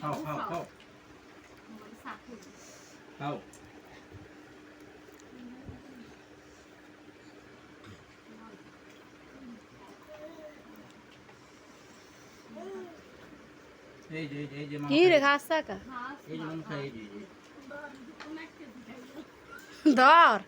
খাও খাও খাও খাও এই যে এই যে এই যে মামা কি রে খাই। ঘাস থাকা এই যে মামা খাই, এই যে, এই যে। ধর দাও, দাও, হাতে দাও।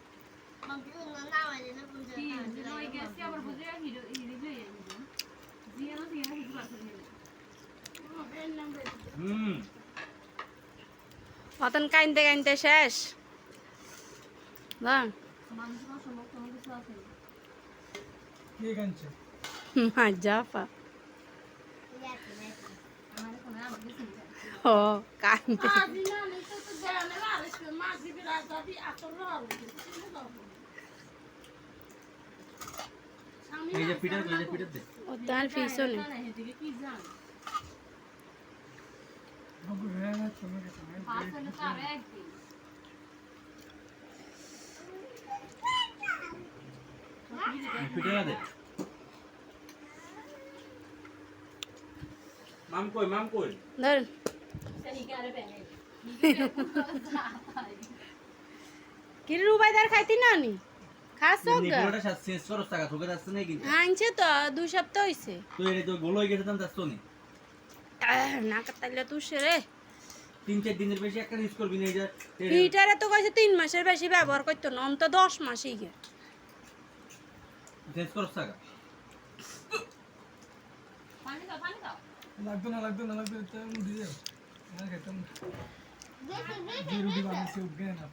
অতন কাইনতে কাইনতে শেষ। পা। ও কাইনতে যে যে দে। ও তার পিছনে দে। মাম কই মাম কই? ধর। কি রুবাইদার খাইতি না নি? আনছে তো দুই সপ্তাহ হয়ে যাচ্ছ নি? কাটাইলে তুই রে। তিন চার দিনের বেশি একটা ইউজ করবি না এই হিটারে তো কইছে তিন মাসের বেশি ব্যবহার করতো না অন্ত দশ মাসই গে শেষ টাকা। লাগতো না লাগতো না লাগতো তো মুড়ি দে আর খেতাম যে রুটি বানাইছে উঠবে না।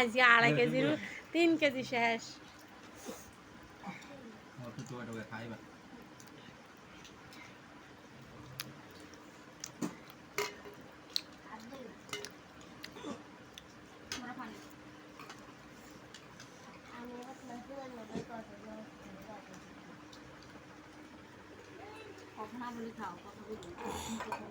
আজকে আড়াই কেজি তিন কেজি শেষ অত টোকা টোকা খাইবা গমের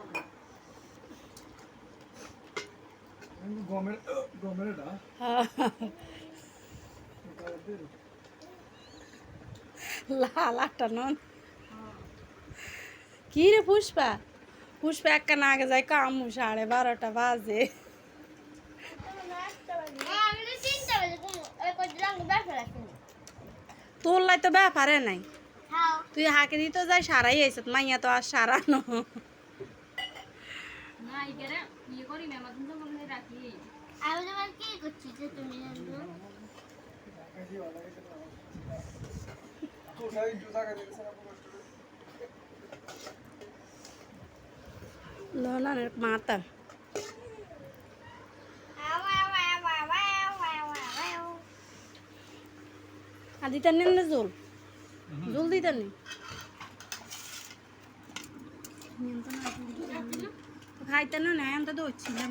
লাল আটটা নন কি রে পুষ্পা পুষ্পা একটা না আগে যায় কামু সাড়ে বারোটা বাজে তোর লাই তো ব্যাপারে নাই তুই হাঁকে দিত যাই সারাই আইসত মাইয়া তো আর সারানো লনার মাতা আর দিতার নেন না জল জল দিতার নেই খাইতে না না আমি তো হচ্ছিলাম